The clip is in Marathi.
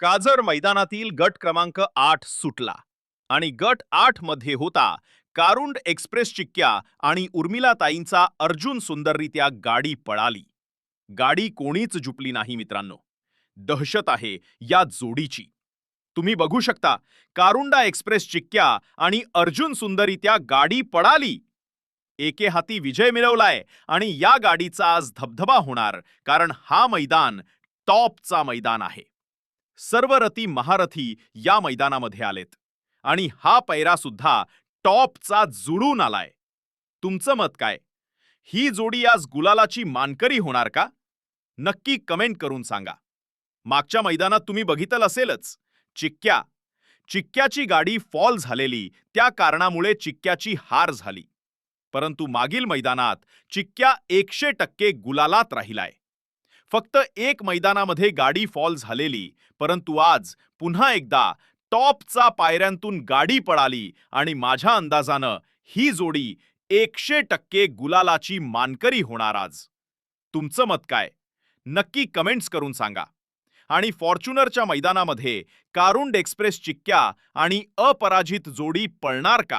काजर मैदानातील गट क्रमांक आठ सुटला आणि गट आठमध्ये होता कारुंड एक्सप्रेस चिक्क्या आणि उर्मिलाताईंचा अर्जुन सुंदररित्या गाडी पळाली. गाडी कोणीच जुपली नाही मित्रांनो. दहशत आहे या जोडीची. तुम्ही बघू शकता कारुंडा एक्सप्रेस चिक्क्या आणि अर्जुन सुंदरित्या गाडी पळाली. एके हाती विजय मिळवलाय आणि या गाडीचा आज धबधबा होणार कारण हा मैदान टॉपचा मैदान आहे. सर्व रती महारथी या मैदानामध्ये आलेत. आणि हा पैरा सुद्धा टॉपचा जुळून आलाय. तुमचं मत काय? ही जोडी आज गुलालाची मानकरी होणार का? नक्की कमेंट करून सांगा. मागच्या मैदानात तुम्ही बघितलं असेलच. चिक्क्या. चिक्क्याची गाडी फॉल झालेली त्या कारणामुळे चिक्क्याची हार झाली. परंतु मागील मैदानात चिक्क्या एकशे टक्के गुलालात राहिलाय. फक्त एक मैदानामध्ये गाडी फॉल झालेली. परंतु आज पुन्हा एकदा टॉपचा पायऱ्यांतून गाडी पळाली आणि माझ्या अंदाजानं ही जोडी एकशे टक्के गुलालाची मानकरी होणार आज. तुमचं मत काय? नक्की कमेंट्स करून सांगा. आणि फॉर्च्युनरच्या मैदानामध्ये कारुंड एक्सप्रेस चिक्क्या आणि अपराजित जोडी पळणार का?